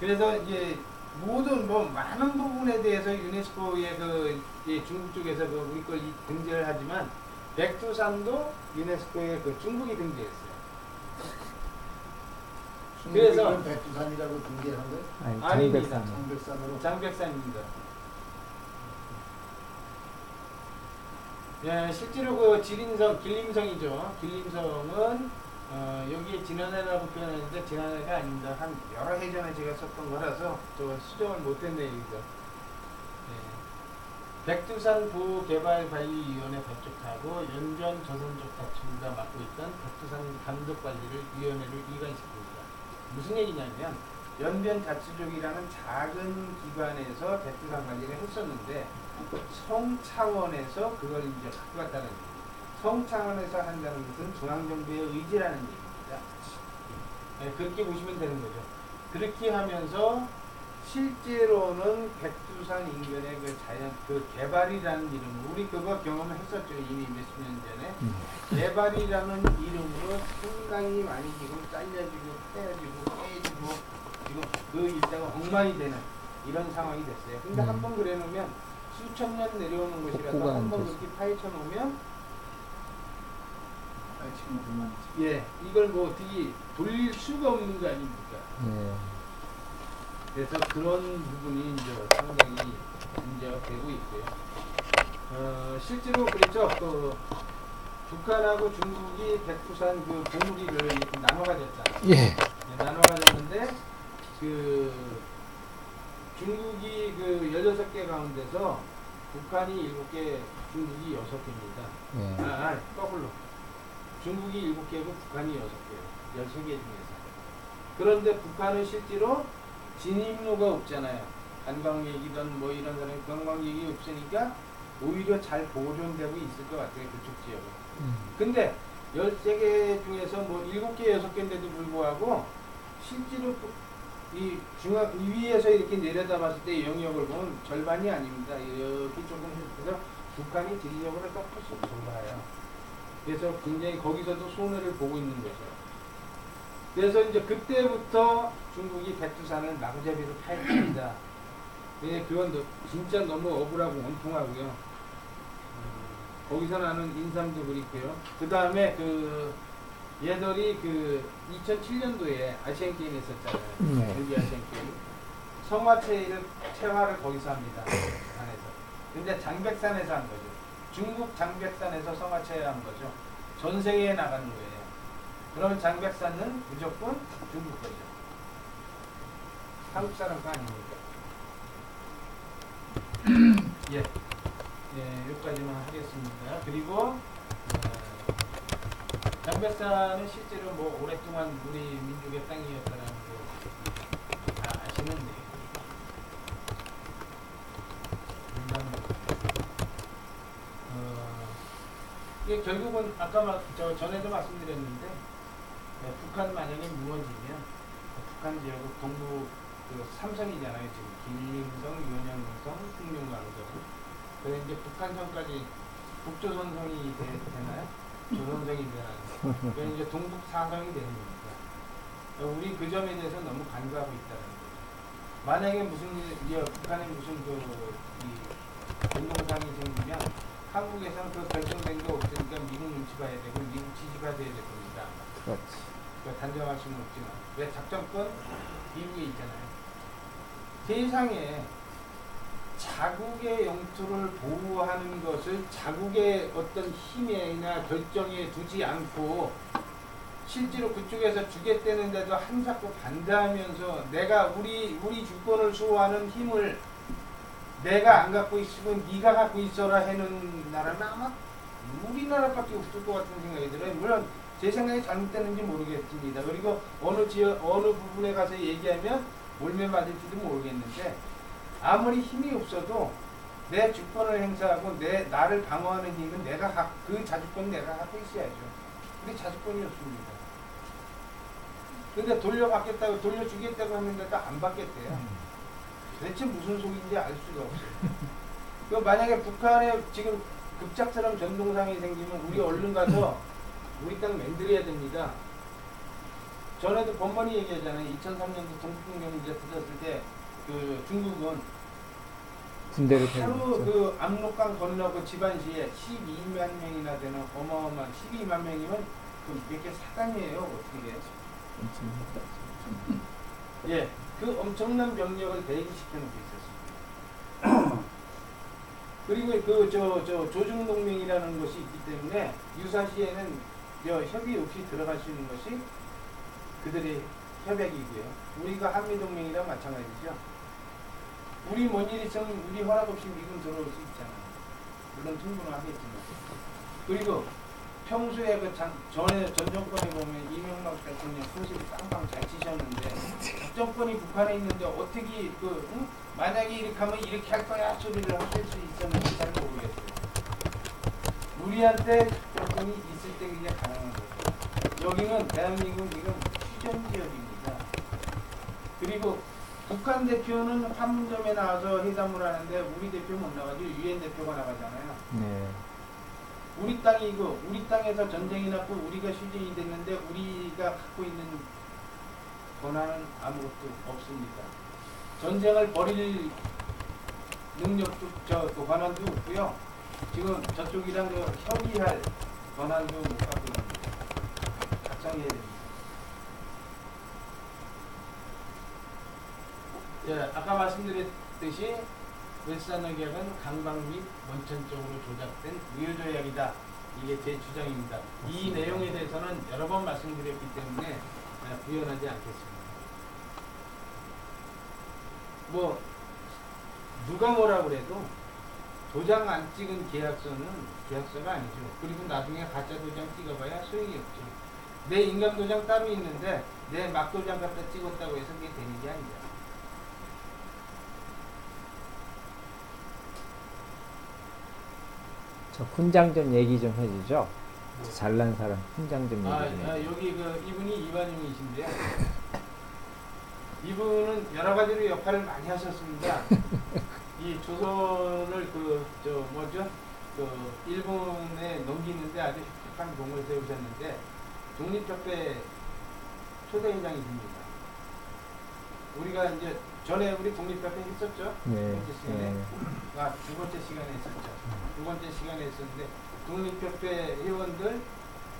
그래서 이제 모든 뭐 많은 부분에 대해서 유네스코의 그 중국 쪽에서 그 우리 걸 이- 등재를 하지만 백두산도 유네스코에 그 중국이 등재했어요. 그래서- 백두산이라고 등재한 거예요? 아니. 장백산. 장백산으로 장백산입니다. 예, 실제로 그 지림성, 길림성이죠. 길림성은 어, 여기에 지난해라고 표현했는데 지난해가 아닙니다. 한 여러 해 전에 제가 썼던 거라서 저 수정을 못했네 여기서. 예. 백두산 보개발관리위원회 법적하고 연전 조선족 다툼가 맡고 있던 백두산 감독관리를 위원회를 이관시킵니다. 무슨 얘기냐면 연변 자치족이라는 작은 기관에서 백두산 관리를 했었는데 성 차원에서 그걸 이제 갖고 갔다는 얘기예요. 성 차원에서 한다는 것은 중앙정부의 의지라는 얘기입니다. 네, 그렇게 보시면 되는 거죠. 그렇게 하면서 실제로는 백두산 인근의 그 자연 그 개발이라는 이름 우리 그거 경험을 했었죠 이미 몇 십 년 전에 음. 개발이라는 이름으로 상당히 많이 지금 잘려지고 떼어지고 깨지고 지금 그 일자가 엉망이 되는 이런 상황이 됐어요. 근데 음. 한번 그래 놓으면 수천 년 내려오는 것이라서 복구가 한번 되죠. 그렇게 파헤쳐 놓으면 아, 지금 그만 예 이걸 뭐 어떻게 돌릴 수가 없는 거 아닙니까? 예. 그래서 그런 부분이 이제 상당히 문제가 되고 있고요. 어, 실제로 그랬죠. 그 북한하고 중국이 백두산 그 봉우리를 이렇게 나눠 가졌잖아요. 예. 네, 나눠 가졌는데 그 중국이 그 16개 가운데서 북한이 7개, 중국이 6개입니다. 예. 아, 아, 거꾸로. 중국이 7개고 북한이 6개예요. 13개 중에서. 그런데 북한은 실제로 진입로가 없잖아요. 관광객이든 뭐 이런 사람이 관광객이 없으니까 오히려 잘 보존되고 있을 것 같아요. 그쪽 지역은. 음. 근데 13개 중에서 뭐 7개, 6개인데도 불구하고 실제로 또이 중앙 이 위에서 이렇게 내려다 봤을 때 영역을 보면 절반이 아닙니다. 이렇게 조금 해서 북한이 지리적으로 또 훨씬 좁아요. 그래서 굉장히 거기서도 손해를 보고 있는 거죠. 그래서 이제 그때부터 중국이 백두산을 파헤칩니다. 네, 그건 너- 진짜 너무 억울하고 원통하고요. 음, 거기서 나는 인삼도 그립고요. 그 다음에 그 얘들이 그 2007년도에 아시안 게임 했었잖아요. 네. 경기 아시안 게임. 성화 체를 체화를 거기서 합니다. 북한에서. 근데 장백산에서 한 거죠. 중국 장백산에서 성화체를 한 거죠. 전 세계에 나가는 거예요. 그러면 장백산은 무조건 중국 거죠. 한국 사람 거 아닙니까? 예. 예, 여기까지만 하겠습니다. 그리고 어, 장백산은 실제로 뭐 오랫동안 우리 민족의 땅이었다는 거 다 아시는 내용. 어, 이게 결국은 아까 막, 저 전에도 말씀드렸는데 네, 북한 만약에 무너지면 어, 북한 지역은 동부 그 삼성이잖아요 지금 길림성, 윤영성, 승룡강성. 그래서 이제 북한성까지 북조선성이 되, 되나요? 조선성이 되나요? 그래서 이제 동북 사성이 되는 겁니다. 어, 우리 그 점에 대해서 너무 간과하고 있다는 거죠. 만약에 무슨 일, 북한에 무슨 그, 이, 운동상이 생기면 한국에서는 그 결정된 게 없으니까 미국 눈치 봐야 되고 미국 지지가 돼야 될 겁니다. 그렇지. 그러니까 단정할 수는 없지만 왜 작전권 미국에 있잖아요. 세상에 자국의 영토를 보호하는 것을 자국의 어떤 힘이나 결정에 두지 않고 실제로 그쪽에서 주겠다는데도 한사코 반대하면서 내가 우리 우리 주권을 수호하는 힘을 내가 안 갖고 있으면 네가 갖고 있어라 하는 나라는 아마 우리나라밖에 없을 것 같은 생각이 들어요. 물론 제 생각이 잘못됐는지 모르겠습니다. 그리고 어느 지역 어느 부분에 가서 얘기하면 올매 맞을지도 모르겠는데 아무리 힘이 없어도 내 주권을 행사하고 내 나를 방어하는 힘은 내가 가, 그 자주권 내가 갖고 있어야죠. 근데 자주권이 없습니다. 근데 돌려받겠다고 돌려주겠다고 하는데도 안 받겠대요. 대체 무슨 속인지 알 수가 없어요. 그 만약에 북한에 지금 급작스러운 전동상이 생기면 우리 얼른 가서 우리 땅 만들어야 됩니다. 전에도 번번이 얘기하잖아요. 2003년도 동북경제 터졌을 때 그 중국은 군대를 하루. 그 압록강 건너 그 집안시에 12만 명이나 되는 어마어마한 12만 명이면 그 몇개 사단이에요. 어떻게 해요? 예, 그 엄청난 병력을 대기시켜 놓고 있었습니다. 그리고 그 저 저 조중동맹이라는 것이 있기 때문에 유사시에는 저 협의 없이 들어갈 수 있는 것이 그들의 협약이고요. 우리가 한미동맹이랑 마찬가지죠. 우리 뭔일 있으면 우리 허락 없이 미군 들어올 수 있잖아요. 물론 통보는 하겠지만. 그리고 평소에 그 장, 전에 전 정권에 보면 이명박 대통령 소식을 빵빵 잘 치셨는데 정권이 북한에 있는데 어떻게 그 응? 만약에 이렇게 하면 이렇게 할 거야 소리를 하실 수 있었는지 잘 모르겠어요. 우리한테 정권이 있을 때 그게 가능한 거죠. 여기는 대한민국 지금 휴전 지역입니다. 그리고 북한 대표는 판문점에 나와서 회담을 하는데 우리 대표 못 나가죠. 유엔 대표가 나가잖아요. 네. 우리 땅이고 우리 땅에서 전쟁이 났고 우리가 휴전이 됐는데 우리가 갖고 있는 권한은 아무것도 없습니다. 전쟁을 벌일 능력도 저 그 권한도 없고요. 지금 저쪽이랑 그 협의할 권한도 못 갖고 있습니다. 작성해야 됩니다. 예, 아까 말씀드렸듯이 울산의격은 강방 및 원천 쪽으로 조작된 무효조약이다. 이게 제 주장입니다. 이 내용에 대해서는 여러 번 말씀드렸기 때문에 예, 부연하지 않겠습니다. 뭐 누가 뭐라 그래도 도장 안 찍은 계약서는 계약서가 아니죠. 그리고 나중에 가짜 도장 찍어봐야 소용이 없죠. 내 인감 도장 따로 있는데 내 막 도장 갖다 찍었다고 해서 그게 되는 게 아니죠. 저 훈장 좀 얘기 좀 해주죠. 저 잘난 사람 훈장 좀 아, 얘기 좀. 아, 해주죠. 여기 그 이분이 이완용이신데요. 이분은 여러 가지로 역할을 많이 하셨습니다. 이 조선을 그 저 뭐죠? 그 일본에 넘기는데 아주 혁혁한 공을 세우셨는데 독립협회 초대회장이십니다. 우리가 이제 전에 우리 독립협회 했었죠. 두 네. 번째 시간에 네. 아, 두 번째 시간에 했었죠. 두 번째 시간에 했었는데 독립협회 회원들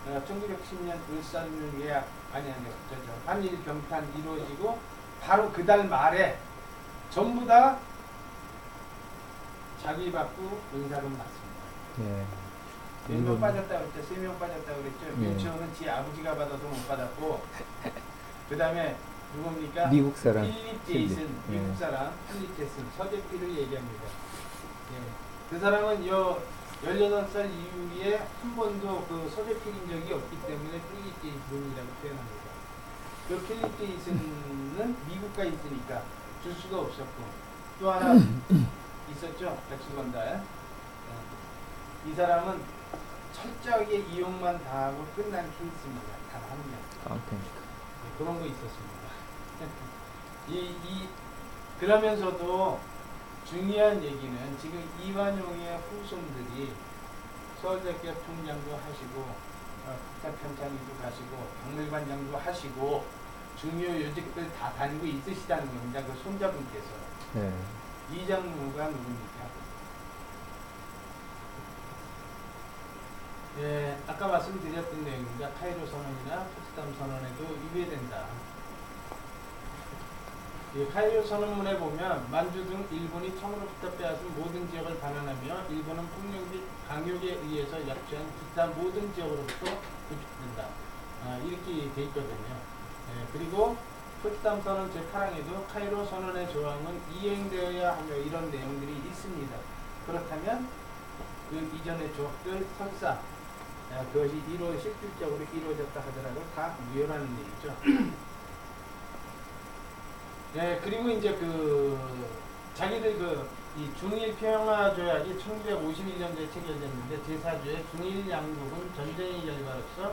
어, 1910년 울산 예약 아니 아니 저저 한일 경탄 이루어지고 바로 그달 말에 전부 다 자기 받고 은사금 받습니다. 네. 몇명 일본- 빠졌다 그랬죠? 세명 빠졌다 그랬죠? 네. 윤치호는 지 아버지가 받아서 못 받았고 그 다음에 누굽니까? 미국 사람. 필립 제이슨 필립. 미국 예. 사람 필립 제이슨 서재필을 얘기합니다. 예. 그 사람은 요 18살 이후에 한 번도 그 서재필인 적이 없기 때문에 필립 제이슨이라고 표현합니다. 그 필립 제이슨은 미국가 있으니까 줄 수가 없었고 또 하나 있었죠 백수건달 예. 이 사람은 철저하게 이용만 당하고 끝난 케이스입니다. 단 한 명. 깡패니까. 네, 그런 거 있었습니다. 이, 이, 그러면서도 중요한 얘기는 지금 이완용의 후손들이 서울대학교 총장도 하시고, 어, 국사편찬위도 가시고, 박물관장도 하시고, 중요 요직들 다 다니고 있으시다는 겁니다. 그 손자분께서. 네. 이장무가 누굽니까? 예, 아까 말씀드렸던 내용입니다. 카이로 선언이나 포츠담 선언에도 위배된다. 이 카이로 선언문에 보면 만주 등 일본이 청으로부터 빼앗은 모든 지역을 반환하며 일본은 폭력 및 강요에 의해서 약취한 기타 모든 지역으로부터 구축된다. 아, 이렇게 돼 있거든요. 예, 그리고 포츠담 선언 제8항에도 카이로 선언의 조항은 이행되어야 하며 이런 내용들이 있습니다. 그렇다면 그 이전의 조항들 설사 아, 그것이 이루 실질적으로 이루어졌다 하더라도 다 무효라는 얘기죠. 네, 그리고 이제 그 자기들 그 이 중일 평화 조약이 1951년도에 체결됐는데 제4조의 중일 양국은 전쟁의 결과로서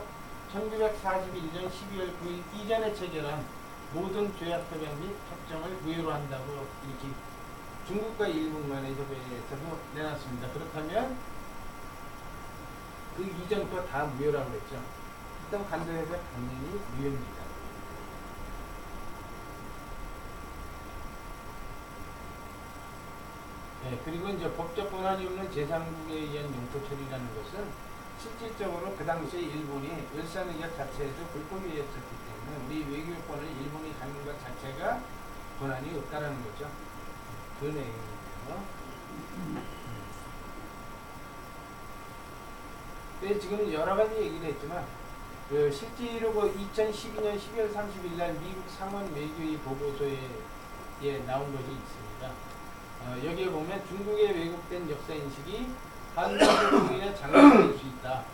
1941년 12월 9일 이전에 체결한 모든 조약 협약 및 협정을 무효로 한다고 이렇게 중국과 일본 간의 협의에서도 내놨습니다. 그렇다면 그 이전 거다 무효라고 그랬죠. 일단 간도협약 당연히 무효입니다. 예, 그리고 이제 법적 권한이 없는 제3국에 의한 영토 처리라는 것은 실질적으로 그 당시에 일본이 을사의역 자체에도 불법이었었기 때문에 우리 외교권을 일본이 갖는 것 자체가 권한이 없다라는 거죠. 그 내용이고요. 네, 지금 여러 가지 얘기를 했지만 그 실제로 그 2012년 12월 30일 날 미국 상원 외교의 보고서에 예, 나온 것이 있습니다. 어, 여기에 보면 중국의 왜곡된 역사 인식이 한국의 장애될 수 있다.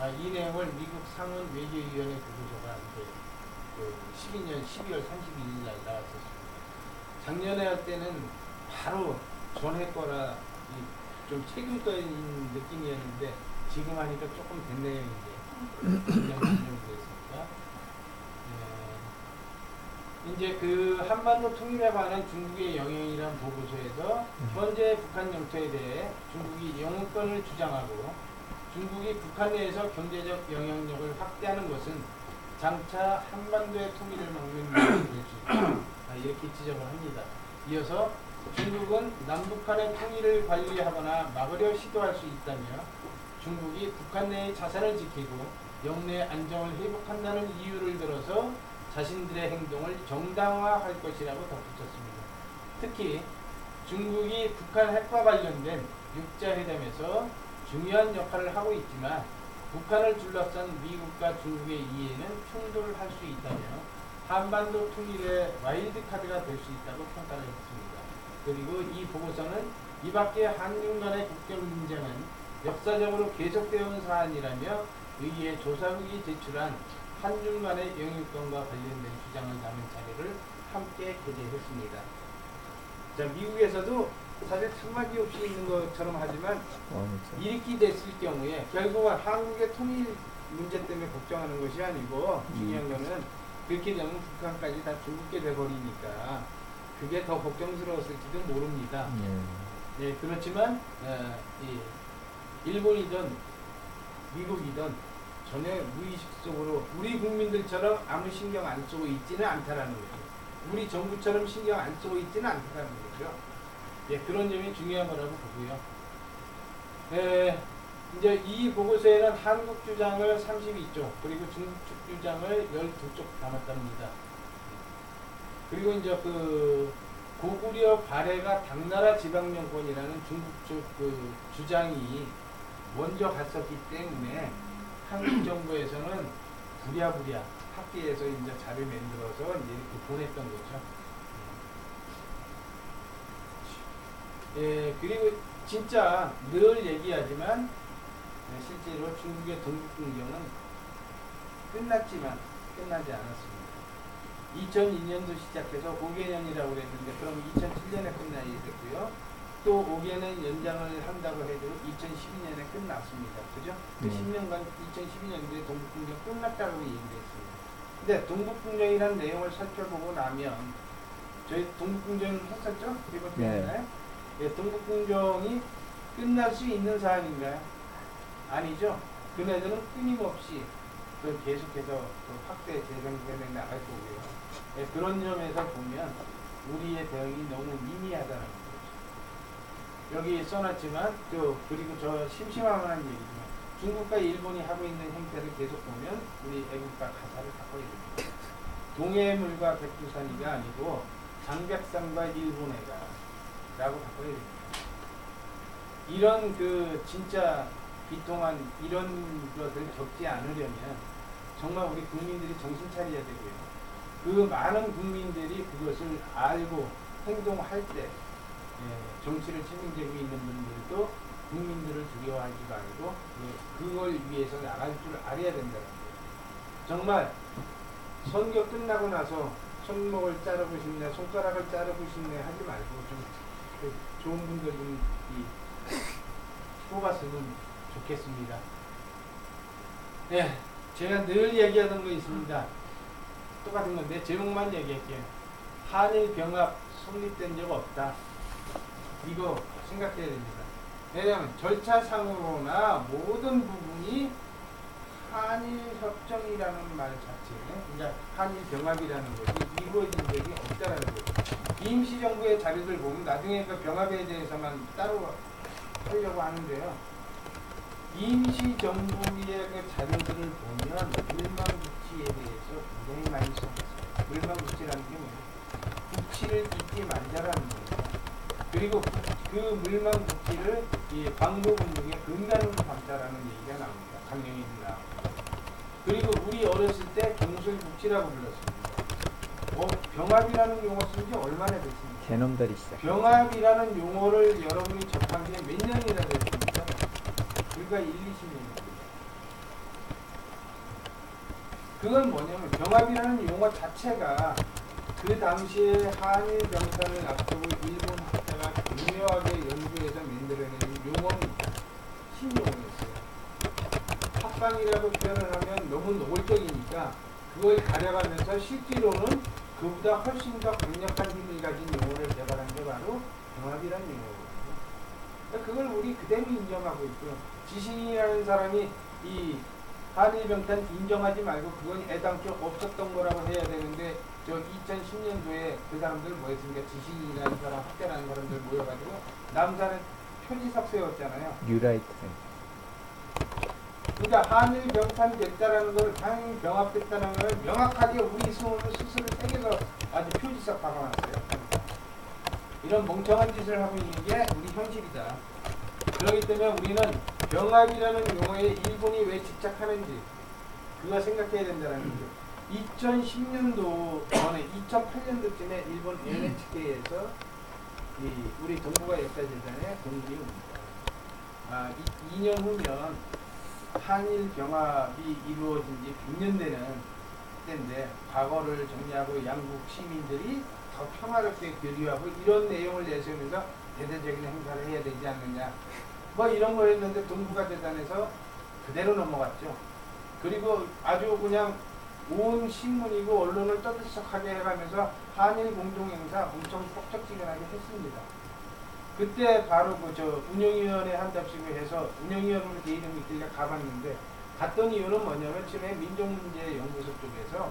아, 이 내용을 미국 상원 외교위원회 보고서가 이제 그 12년 12월 31일 날 나왔었습니다. 작년에 할 때는 바로 전해 거라 이좀 책임져야 있는 느낌이었는데 지금 하니까 조금 된 내용인데 1년 정도 됐으니까 예. 이제 그 한반도 통일에 관한 중국의 영향이란 보고서에서 현재 북한 영토에 대해 중국이 영유권을 주장하고 중국이 북한 내에서 경제적 영향력을 확대하는 것은 장차 한반도의 통일을 막는 요인이 될수 있다. 아, 이렇게 지적을 합니다. 이어서 중국은 남북한의 통일을 관리하거나 막으려 시도할 수 있다며 중국이 북한 내의 자산을 지키고 영내 안정을 회복한다는 이유를 들어서 자신들의 행동을 정당화할 것이라고 덧붙였습니다. 특히 중국이 북한 핵과 관련된 육자회담에서 중요한 역할을 하고 있지만 북한을 둘러싼 미국과 중국의 이해는 충돌을 할수 있다며 한반도 통일의 와일드 카드가 될 수 있다고 평가를 했습니다. 그리고 이 보고서는 이 밖에 한중 간의 국경 분쟁은 역사적으로 계속되어 온 사안이라며 의회 조사국이 제출한 한중 간의 영유권과 관련된 주장을 담은 자료를 함께 게재했습니다. 자, 미국에서도 사실 참막이 없이 있는 것처럼 하지만. 이렇게 됐을 경우에 결국은 한국의 통일 문제 때문에 걱정하는 것이 아니고 중요한 거는 그렇게 되면 북한까지 다 중국게 돼버리니까 그게 더 걱정스러웠을지도 모릅니다. 예. 예, 그렇지만 어, 이 일본이든 미국이든 전혀 무의식 속으로 우리 국민들처럼 아무 신경 안 쓰고 있지는 않다라는 거죠. 우리 정부처럼 신경 안 쓰고 있지는 않다라는 거죠. 예, 그런 점이 중요한 거라고 보고요. 예, 이제 이 보고서에는 한국 주장을 32쪽 그리고 중국 쪽 주장을 12쪽 담았답니다. 그리고 이제 그 고구려 발해가 당나라 지방정권이라는 중국 쪽 그 주장이 먼저 갔었기 때문에 한국 정부에서는 부랴부랴 학계에서 이제 자료 만들어서 이제 이렇게 보냈던 거죠. 예, 그리고 진짜 늘 얘기하지만 예, 실제로 중국의 동북공정은 끝났지만 끝나지 않았습니다. 2002년도 시작해서 5개년이라고 그랬는데 그럼 2007년에 끝나야 됐고요. 또 5개년 연장을 한다고 해도 2012년에 끝났습니다. 그죠? 그 네. 10년간 2012년도에 동북공정 끝났다고 얘기를 했습니다. 근데 동북공정이라는 내용을 살펴보고 나면 저희 동북공정 했었죠? 이번 네. 때문에 예, 동북공정이 끝날 수 있는 사안인가요? 아니죠. 그네들은 끊임없이 그 계속해서 그 확대 재생되는 나갈 거고요. 예, 그런 점에서 보면 우리의 대응이 너무 미미하다는. 여기 써놨지만 또 그리고 저 심심한 얘기지만 중국과 일본이 하고 있는 행태를 계속 보면 우리 애국가 가사를 바꿔야 됩니다. 동해물과 백두산이가 아니고 장백산과 일본해가 라고 바꿔야 됩니다. 이런 그 진짜 비통한 이런 것을 겪지 않으려면 정말 우리 국민들이 정신 차려야 되고요. 그 많은 국민들이 그것을 알고 행동할 때 예, 정치를 책임지고 있는 분들도 국민들을 두려워하지도 않고 그- 그걸 위해서 나갈 줄 알아야 된다는 거예요. 정말 선거 끝나고 나서 손목을 자르고 싶네, 손가락을 자르고 싶네 하지 말고 좀그 좋은 분들 좀 이, 뽑았으면 좋겠습니다. 네, 제가 늘 얘기하던 거 있습니다. 똑같은 건데 제목만 얘기할게요. 한일 병합 성립된 적 없다. 이거 생각해야 됩니다. 왜냐하면 절차상으로나 모든 부분이 한일 협정이라는 말 자체, 그러니까 한일 병합이라는 것이 이루어진 적이 없다라는 거죠. 임시정부의 자료들 보면 나중에 그 병합에 대해서만 따로 하려고 하는데요. 임시정부의 그 자료들을 보면 물망국치에 대해서 굉장히 많이 써놨어요. 물망국치라는 게 뭐예요? 국치를 잊지 말자라는 거예요. 그리고 그, 그 물망국치를 이 광고문 중에 근간으로 삼자라는 얘기가 나옵니다. 강령이 나옵니다. 그리고 우리 어렸을 때 경술국치라고 불렀습니다. 어, 병합이라는 용어 쓴 지 얼마나 됐습니까? 개놈들이 시작. 병합이라는 용어를 여러분이 접한 게 몇 년이나 됐습니까? 불과 1, 20년입니다. 그건 뭐냐면 병합이라는 용어 자체가 그 당시에 한일 병사를 앞두고 일본 교묘하게 연구해서 만들어낸 용어입니다. 신용어였어요. 합방이라고 표현을 하면 너무 노골적이니까 그걸 가려가면서 실제로는 그보다 훨씬 더 강력한 힘을 가진 용어를 개발한 게 바로 병합이라는 용어거든요. 그러니까 그걸 우리 그대로 인정하고 있고요. 지신이라는 사람이 이 한일병탄 인정하지 말고 그건 애당초 없었던 거라고 해야 되는데 저 2010년도에 그 사람들 뭐였습니까? 지신이라는 사람, 학대라는 사람들 모여가지고 남산에 표지석 세웠잖아요. 뉴라이트. 그러니까 한일 병탄 됐다라는 걸 당연히 병합됐다는 걸 명확하게 우리 스스로 스스로 새겨서 아주 표지석 박아놨어요. 이런 멍청한 짓을 하고 있는 게 우리 현실이다. 그렇기 때문에 우리는 병합이라는 용어에 일본이 왜 집착하는지 그거 생각해야 된다는 거죠. 2010년도 전에 2008년도쯤에 일본 NHK에서 이 우리 동북아 역사재단에 공문이 옵니다. 아, 2년 후면 한일 병합이 이루어진 지 100년 되는 때인데 과거를 정리하고 양국 시민들이 더 평화롭게 교류하고 이런 내용을 내세우면서 대대적인 행사를 해야 되지 않느냐 뭐 이런 거 했는데 동북아 재단에서 그대로 넘어갔죠. 그리고 아주 그냥 온 신문이고 언론을 떠들썩하게 해가면서 한일 공동행사 엄청 뻑적지근하게 했습니다. 그때 바로 그 저 운영위원회 한답시고 해서 운영위원으로 제 이름이 있길래 가봤는데 갔던 이유는 뭐냐면 처음에 민족문제연구소 쪽에서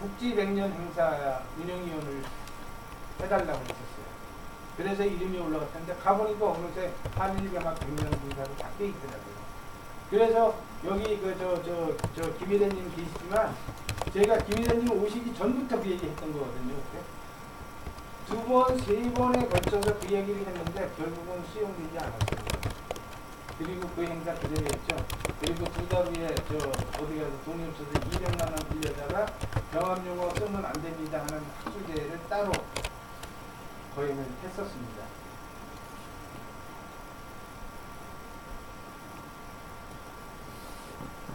국지 100년 행사 운영위원을 해달라고 했었어요. 그래서 이름이 올라갔는데 가보니까 어느새 한일병합 100년 행사로 바뀌어 있더라고요. 그래서 여기 그 저 저 저 김희대님 계시지만 제가 김희대님 오시기 전부터 그 얘기 했던 거거든요. 두 번, 세 번에 걸쳐서 그 얘기를 했는데 결국은 수용되지 않았습니다. 그리고 그 행사 그대로 했죠. 그리고 두 달 후에 저 어디 가서 돈이 없어서 200만 원 빌려다가 병합용어 쓰면 안 됩니다 하는 학술대회를 따로 거행을 했었습니다.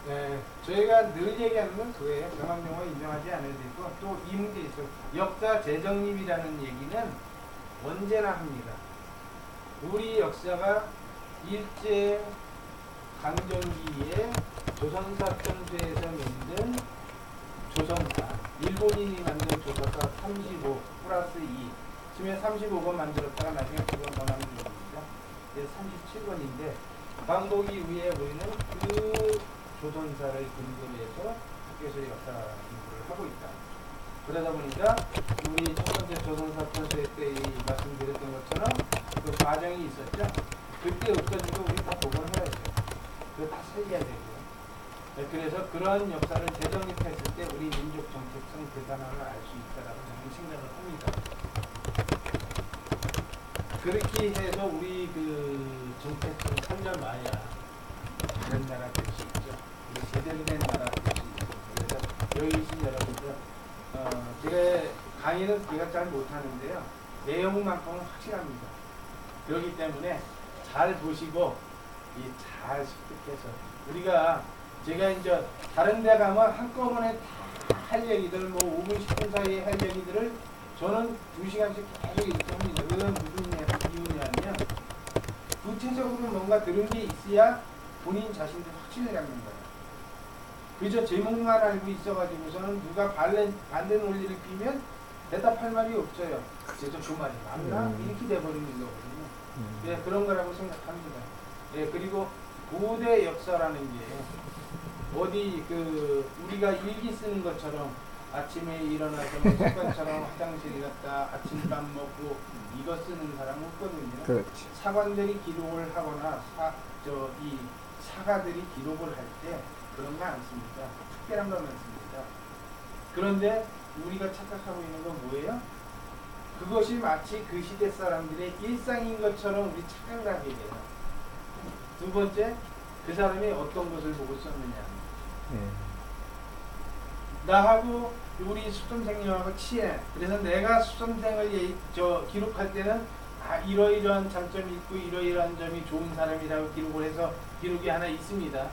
네, 저희가 늘 얘기하는 건 그거예요. 병합용어 인정하지 않아야 되고 또 이 문제 있어요. 역사 재정립이라는 얘기는 언제나 합니다. 우리 역사가 일제 강점기에 조선사 편수에서 만든 조선사 일본인이 만든 조선사 35 플러스 2 지금 35번 만들었다가 나중에 두번 더 만든 겁니다. 이제 37번인데 광복이 후에 우리는 그 조선사를 근거로 해서 학교에서 역사 공부를 하고 있다. 그러다 보니까 우리 첫 번째 조선사 편수회 때이 말씀드렸던 것처럼 그 과정이 있었죠. 그때 없어지고 우리 다 복원해야죠. 그거 다 살려야 되고요. 네, 그래서 그런 역사를 재정립했을 때 우리 민족 정체성 대단함을 알 수 있다라고 저는 생각을 합니다. 그렇게 해서 우리 그 정체성 살려놔야 다른 나라. 우리 제대로 된 나라 있죠. 그래서 여기 계신 여러분들, 어, 제가 강의는 제가 잘 못하는데요. 내용만큼은 확실합니다. 그렇기 때문에 잘 보시고 이잘 습득해서 우리가 제가 이제 다른 데 가면 한꺼번에 다 할 얘기들 뭐 5분 10분 사이에 할 얘기들을 저는 2시간씩 계속 이렇게 합니다. 그건 무슨 이유냐면 구체적으로 뭔가 들은 게 있어야 본인 자신도 확신을 갖는 거예요. 그저 제목만 알고 있어가지고서는 누가 반대, 반대 논리를 피면 대답할 말이 없어요. 그래서 그 말이 맞나? 음. 이렇게 돼버리는 거거든요. 음. 예, 그런 거라고 생각합니다. 예, 그리고 고대 역사라는 게 어디 그 우리가 일기 쓰는 것처럼 아침에 일어나서 뭐 습관처럼 화장실 갔다 아침밥 먹고 이거 쓰는 사람 없거든요. 그렇지. 사관들이 기록을 하거나 사, 저, 이 사가들이 기록을 할 때 그런 거 안 씁니다. 특별한 것만 씁니다. 그런데 우리가 착각하고 있는 건 뭐예요? 그것이 마치 그 시대 사람들의 일상인 것처럼 우리 착각을 하게 돼요. 두 번째, 그 사람이 어떤 것을 보고 썼느냐. 예. 나하고 우리 수험생님하고 친해. 그래서 내가 수험생을 예- 저 기록할 때는 아 이러이러한 장점이 있고 이러이러한 점이 좋은 사람이라고 기록을 해서 기록이 하나 있습니다.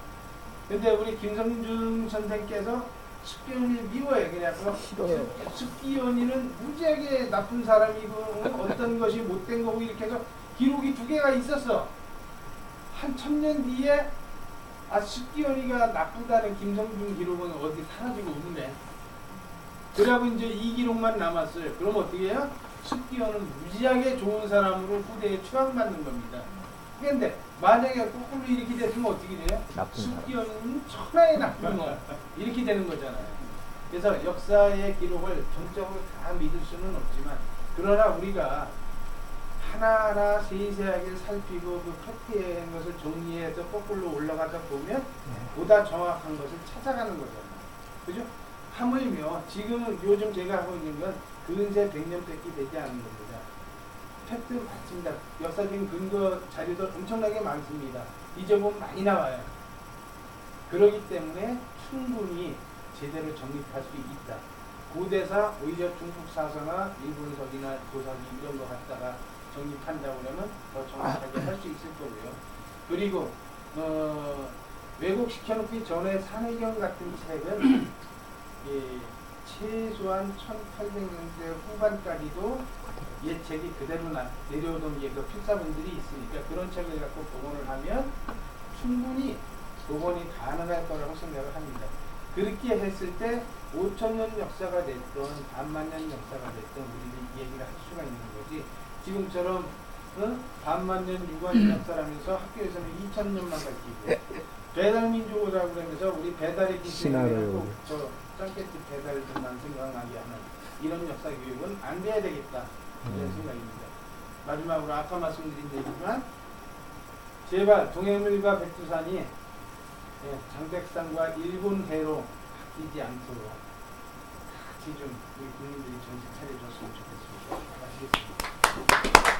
근데 우리 김성준 선생께서 숙기현이 미워해 그냥 그 싫어요. 숙기현이는 무지하게 나쁜 사람이고 어떤 것이 못된 거고 이렇게 해서 기록이 두 개가 있었어. 한 천년 뒤에 아 숙기현이가 나쁘다는 김성준 기록은 어디 사라지고 없네. 그러고 이제 이 기록만 남았어요. 그럼 어떻게 해요? 숙기현은 무지하게 좋은 사람으로 후대에 추앙받는 겁니다. 근데 만약에 거꾸로 이렇게 됐으면 어떻게 돼요? 숙기현은 천하의 나쁜 놈 이렇게 되는 거잖아요. 그래서 역사의 기록을 전적으로 다 믿을 수는 없지만 그러나 우리가 하나하나 세세하게 살피고 그 커피한 것을 정리해서 거꾸로 올라가다 보면 보다 정확한 것을 찾아가는 거잖아요. 그죠? 하물며 지금은 요즘 제가 하고 있는 건 근세 100년 밖에 되지 않은 겁니다. 팩트 맞습니다. 역사적인 근거 자료도 엄청나게 많습니다. 이제 보면 많이 나와요. 그러기 때문에 충분히 제대로 정립할 수 있다. 고대사 오히려 중국 사서나 일본서기나 도사기 이런 거 갖다가 정립한다고 그러면 더 정확하게 할 수 있을 거고요. 그리고 어, 왜곡시켜놓기 전에 산해경 같은 책은 예, 최소한 1800년대 후반까지도 예책이 그대로 나, 내려오던 게그 필사본들이 있으니까 그런 책을 갖고 복원을 하면 충분히 복원이 가능할 거라고 생각을 합니다. 그렇게 했을 때 5천년 역사가 됐던 반만년 역사가 됐던 우리들이 얘기를 할 수가 있는 거지 지금처럼 어? 반만년 유관 역사라면서 학교에서는 2천년만 가르치고 배달민족이라고 그러면서 우리 배달의 기준이라고 저 짱깨집 배달들만 생각나게 하는 이런 역사 교육은 안 돼야 되겠다 이런 음. 생각입니다. 마지막으로 아까 말씀드린 얘기지만 제발 동해물과 백두산이 예, 장백산과 일본 해로 바뀌지 않도록 같이 좀 우리 국민들이 정신 차려줬으면 좋겠습니다. 마치겠습니다.